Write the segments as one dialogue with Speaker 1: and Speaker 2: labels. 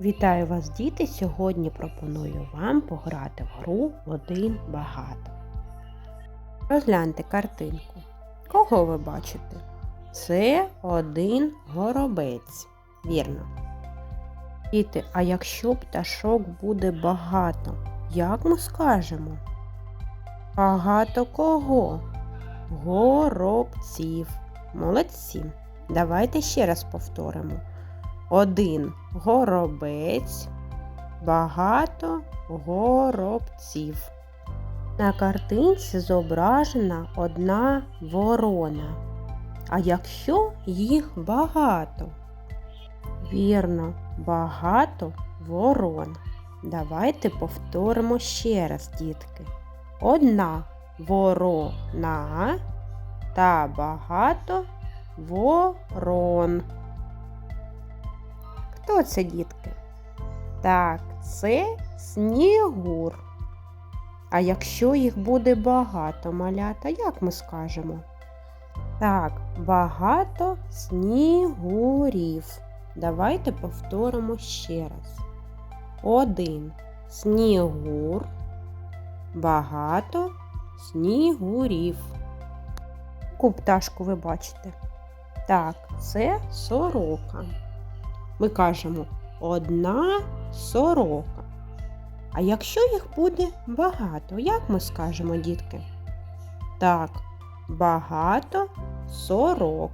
Speaker 1: Вітаю вас, діти! Сьогодні пропоную вам пограти в гру один багато. Розгляньте картинку. Кого ви бачите? Це один горобець. Вірно. Діти, а якщо пташок буде багато, як ми скажемо? Багато кого? Горобців. Молодці. Давайте ще раз повторимо. Один горобець, багато горобців. На картинці зображена одна ворона. А якщо їх багато? Вірно, багато ворон. Давайте повторимо ще раз, дітки. Одна ворона та багато ворон. Хто це, дітки? Так, це снігур. А якщо їх буде багато малята, як ми скажемо? Так, багато снігурів. Давайте повторимо ще раз. Один снігур, багато снігурів. Яку пташку ви бачите? Так, це сорока ми кажемо одна сорока. А якщо їх буде багато, як ми скажемо, дітки? Так, багато сорок.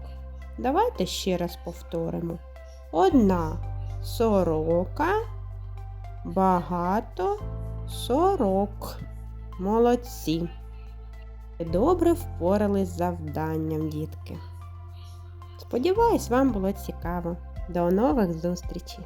Speaker 1: Давайте ще раз повторимо. Одна сорока, багато сорок. Молодці. Добре впорались з завданням, дітки. Сподіваюсь, вам було цікаво. До нових зустрічей!